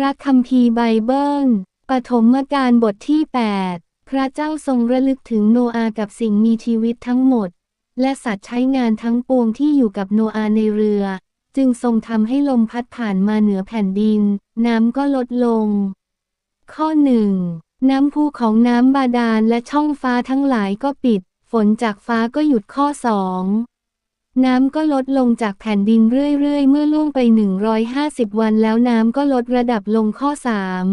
พระคัมภีร์ไบเบิล ปฐมกาลบทที่ 8 พระเจ้าทรงระลึกถึงโนอากับสิ่งมีชีวิตทั้งหมด และสัตว์ใช้งานทั้งปวงที่อยู่กับโนอาในเรือ จึงทรงทำให้ลมพัดผ่านมาเหนือแผ่นดิน น้ำก็ลดลง ข้อหนึ่งน้ำพุของน้ำบาดาลและช่องฟ้าทั้งหลายก็ปิด ฝนจากฟ้าก็หยุดข้อสอง น้ำก็ลดลงจากแผ่นดินเรื่อยๆ เมื่อล่วงไป 150 วันแล้วน้ำก็ลดระดับลงข้อสาม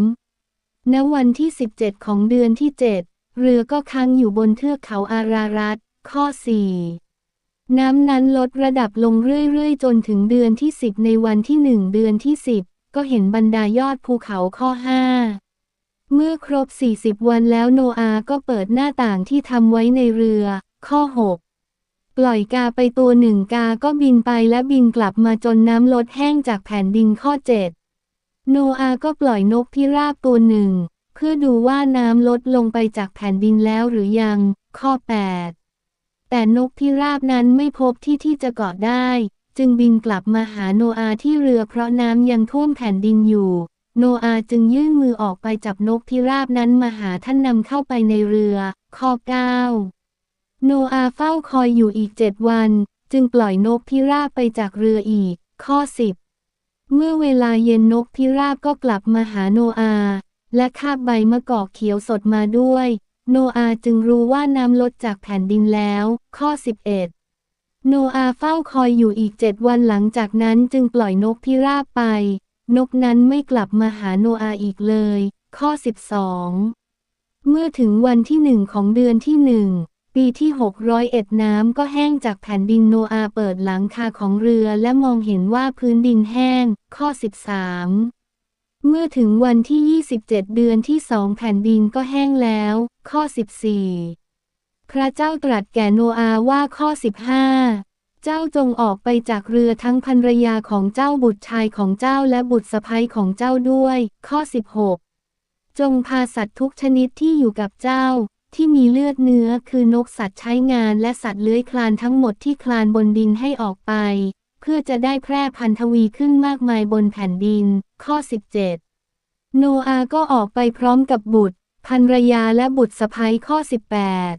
ณวันที่ 17 ของเดือนที่ 7 เรือก็ค้างอยู่บนเทือกเขาอารารัต ข้อ 4 น้ำนั้นลดระดับลงเรื่อยๆ จนถึงเดือนที่ 10 ในวันที่ 1 เดือนที่ 10 ก็เห็นบรรดายอดภูเขาข้อ 5 เมื่อครบ 40 วันแล้วโนอาห์ก็เปิดหน้าต่างที่ทำไว้ในเรือ ข้อ 6 ปล่อยกาไปตัวหนึ่งกาก็บินไปและบินกลับมาจนน้ำลดแห้งจากแผ่นดินข้อ7โนอาก็ปล่อยนกพิราบตัวหนึ่ง เพื่อดูว่าน้ำลดลงไปจากแผ่นดินแล้วหรือยัง ข้อ 8 แต่นกพิราบนั้นไม่พบที่ที่จะเกาะได้ จึงบินกลับมาหาโนอาที่เรือเพราะน้ำยังท่วมแผ่นดินอยู่ โนอาจึงยื่นมือออกไปจับนกพิราบนั้นมาหาท่านนำเข้าไปในเรือ ข้อ 9 โนอาเฝ้าคอยอยู่อีกเจ็ดวัน จึงปล่อยนกพิราบไปจากเรืออีก ข้อ10เมื่อเวลาเย็นนกพิราบก็กลับมาหาโนอา และคาบใบมะกอกเขียวสดมาด้วย โนอาจึงรู้ว่าน้ำลดจากแผ่นดินแล้ว ข้อ 11 โนอาเฝ้าคอยอยู่อีกเจ็ดวันหลังจากนั้นจึงปล่อยนกพิราบไป นกนั้นไม่กลับมาหาโนอาอีกเลย ข้อ 12 เมื่อถึงวันที่หนึ่งของเดือนที่หนึ่ง ปีที่ 601 น้ำก็แห้งจากแผ่นดินโนอาเปิดหลังคาของเรือและมองเห็นว่าพื้นดินแห้ง ข้อ 13 เมื่อถึงวันที่ 27 เดือนที่สองแผ่นดินก็แห้งแล้ว ข้อ 14 พระเจ้าตรัสแก่โนอาว่าข้อ 15เจ้าจงออกไปจากเรือทั้งภรรยาของเจ้าบุตรชายของเจ้าและบุตรสะใภ้ของเจ้าด้วย ข้อ 16 จงพาสัตว์ทุกชนิดที่อยู่กับเจ้า ที่มีเลือดเนื้อคือนกสัตว์ใช้งานและสัตว์เลื้อยคลานทั้งหมดที่คลานบนดินให้ออกไป เพื่อจะได้แพร่พันธวีขึ้นมากมายบนแผ่นดิน ข้อ 17 โนอาก็ออกไปพร้อมกับบุตรภรรยาและบุตรสะใภ้ข้อ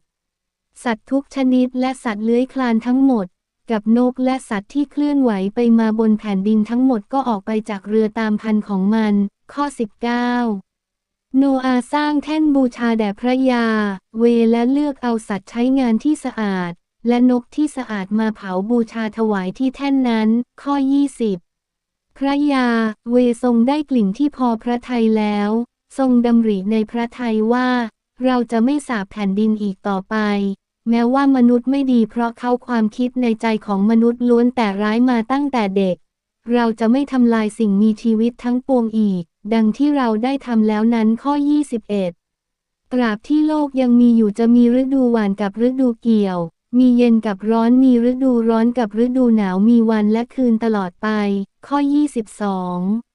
18 สัตว์ทุกชนิดและสัตว์เลื้อยคลานทั้งหมด กับนกและสัตว์ที่เคลื่อนไหวไปมาบนแผ่นดินทั้งหมดก็ออกไปจากเรือตามพันของมัน ข้อ 19 โนอาสร้างแท่นบูชาแด่พระยา เวและเลือกเอาสัตว์ใช้งานที่สะอาด และนกที่สะอาดมาเผาบูชาถวายที่แท่นนั้น ข้อ 20 พระยา เวทรงได้กลิ่นที่พอพระทัยแล้ว ทรงดำริในพระทัยว่า เราจะไม่สาบแผ่นดินอีกต่อไป แม้ว่ามนุษย์ไม่ดีเพราะเขาความคิดในใจของมนุษย์ล้วนแต่ร้ายมาตั้งแต่เด็ก เราจะไม่ทำลายสิ่งมีชีวิตทั้งปวงอีก ดังที่เราได้ทำแล้วนั้นข้อ 21 ตราบที่โลกยังมีอยู่จะมีฤดูหวานกับฤดูเกี่ยว มีเย็นกับร้อนมีฤดูร้อนกับฤดูหนาวมีวันและคืนตลอดไป ข้อ 22